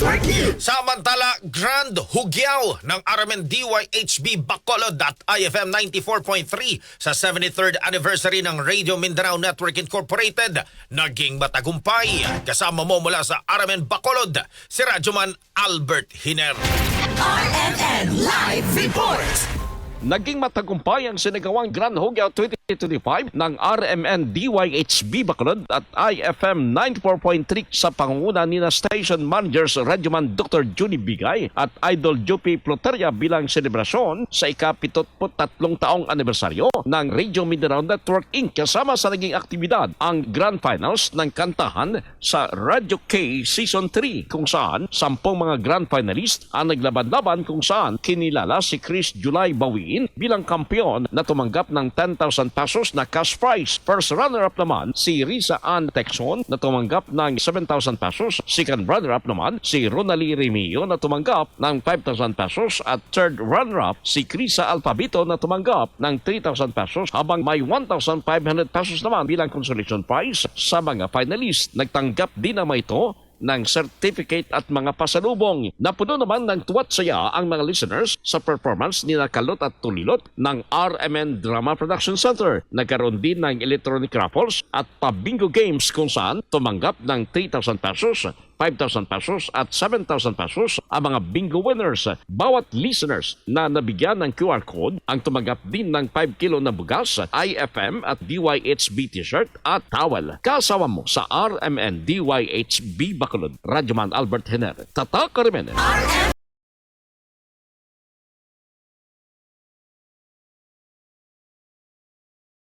News. Samantala, Grand Hugyaw ng RMNDYHB Bacolod at IFM 94.3 sa 73rd anniversary ng Radio Mindanao Network Incorporated naging matagumpay. Kasama mo mula sa RMN Bacolod, si Radyoman Albert Hiner. RMN Live Report. Naging matagumpay ang sinagawang Grand Hugyaw 2025 ng RMN DYHB Bacolod at IFM 94.3 sa pangunguna ni na Station Managers Radyoman Dr. Judy Bigay at Idol Jupi Ploteria bilang selebrasyon sa ikapitotputatlong taong anibersaryo ng Radio Mindanao Network Inc. Kasama sa naging aktibidad ang Grand Finals ng kantahan sa Radio K Season 3 kung saan sampung mga Grand Finalist ang naglaban-laban kung saan kinilala si Chris July Bawiin bilang kampiyon na tumanggap ng 10,000 pesos na cash prize. First runner-up naman si Risa Ann Texon na tumanggap ng 7,000 pesos. Second runner-up naman si Ronali Remio na tumanggap ng 5,000 pesos at third runner-up si Krisa Alpabito na tumanggap ng 3,000 pesos habang may 1,500 pesos naman bilang consolation prize sa mga finalist. Nagtanggap din naman ito ng certificate at mga pasalubong. Napuno naman ng tuwat saya ang mga listeners sa performance ni Nakalot at Tulilot ng RMN Drama Production Center. Nagkaroon din ng electronic raffles at pa-bingo games kung saan tumanggap ng 3,000 pesos 5,000 pesos at 7,000 pesos ang mga bingo winners. Bawat listeners na nabigyan ng QR code ang tumanggap din ng 5 kilo na bugas, IFM at DYHB t-shirt at towel. Kasama mo sa RMN DYHB Bacolod. Radyoman Albert Hener. Tatak Karimenes. RMN